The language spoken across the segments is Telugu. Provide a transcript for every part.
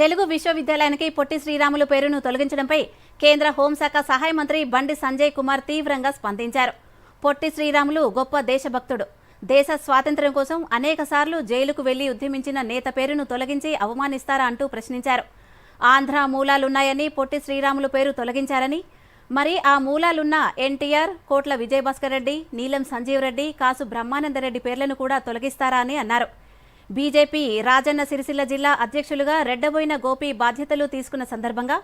తెలుగు విశ్వవిద్యాలయానికి పొట్టి శ్రీరాములు పేరును తొలగించడంపై కేంద్ర హోంశాఖ సహాయ మంత్రి బండి సంజయ్ కుమార్ తీవ్రంగా స్పందించారు. పొట్టి శ్రీరాములు గొప్ప దేశభక్తుడు. దేశ స్వాతంత్ర్యం కోసం అనేకసార్లు జైలుకు వెళ్ళి ఉద్యమించిన నేత పేరును తొలగించి అవమానిస్తారా అంటూ ప్రశ్నించారు. ఆంధ్ర మూలాలున్నాయని పొట్టి శ్రీరాములు పేరు తొలగించారని మరి ఆ మూలాలున్న ఎన్టీఆర్ కోట్ల విజయభాస్కర్ రెడ్డి నీలం సంజీవ్ రెడ్డి కాసు బ్రహ్మానందరెడ్డి పేర్లను కూడా తొలగిస్తారా అని అన్నారు. బీజేపీ రాజన్న సిరిసిల్ల జిల్లా అధ్యక్షులుగా రెడ్డబోయిన గోపి బాధ్యతలు తీసుకున్న సందర్భంగా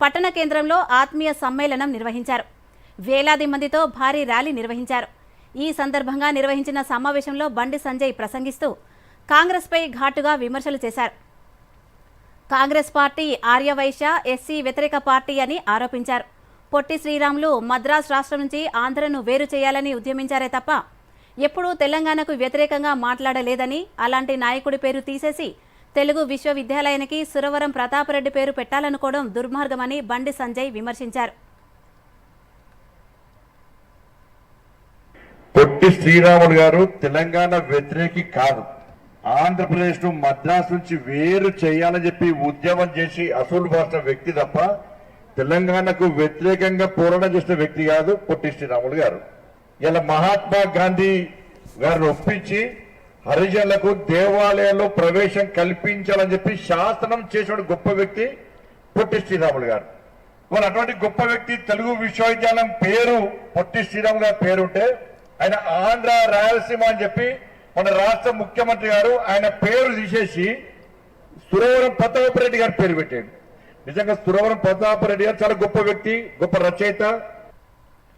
పట్టణ కేంద్రంలో ఆత్మీయ సమ్మేళనం నిర్వహించారు. వేలాది మందితో భారీ ర్యాలీ నిర్వహించారు. ఈ సందర్భంగా నిర్వహించిన సమావేశంలో బండి సంజయ్ ప్రసంగిస్తూ కాంగ్రెస్పై ఘాటుగా విమర్శలు చేశారు. కాంగ్రెస్ పార్టీ ఆర్యవైశ్య ఎస్సీ వ్యతిరేక పార్టీ అని ఆరోపించారు. పొట్టి శ్రీరాములు మద్రాస్ రాష్ట్రం నుంచి ఆంధ్రను వేరు చేయాలని ఉద్యమించారే తప్ప ఎప్పుడూ తెలంగాణకు వ్యతిరేకంగా మాట్లాడలేదని అలాంటి నాయకుడి పేరు తీసేసి తెలుగు విశ్వవిద్యాలయానికి సురవరం ప్రతాపరెడ్డి పేరు పెట్టాలనుకోవడం దుర్మార్గమని బండి సంజయ్ విమర్శించారు. పొట్టి శ్రీరాములు గారు తెలంగాణ వ్యతిరేకి కాదు. ఆంధ్రప్రదేశ్ను మద్రాసు నుంచి వేరు చేయాలని చెప్పి ఉద్యమం చేసి అసూలు భాష వ్యక్తి తప్ప తెలంగాణకు వ్యతిరేకంగా పోరాటం చేసిన వ్యక్తి కాదు పొట్టి శ్రీరాములు గారు. ఇలా మహాత్మా గాంధీ గారిని ఒప్పించి హరిజనులకు దేవాలయంలో ప్రవేశం కల్పించాలని చెప్పి శాసనం చేసిన గొప్ప వ్యక్తి పొట్టి శ్రీరాములు గారు. మరి అటువంటి గొప్ప వ్యక్తి తెలుగు విశ్వవిద్యాలయం పేరు పొట్టి శ్రీరాములు గారి పేరుంటే ఆయన ఆంధ్ర రాయలసీమ అని చెప్పి మన రాష్ట్ర ముఖ్యమంత్రి గారు ఆయన పేరు తీసేసి సురవరం ప్రతాపరెడ్డి గారి పేరు పెట్టాడు. నిజంగా సురవరం ప్రతాపరెడ్డి గారు చాలా గొప్ప వ్యక్తి గొప్ప రచయిత.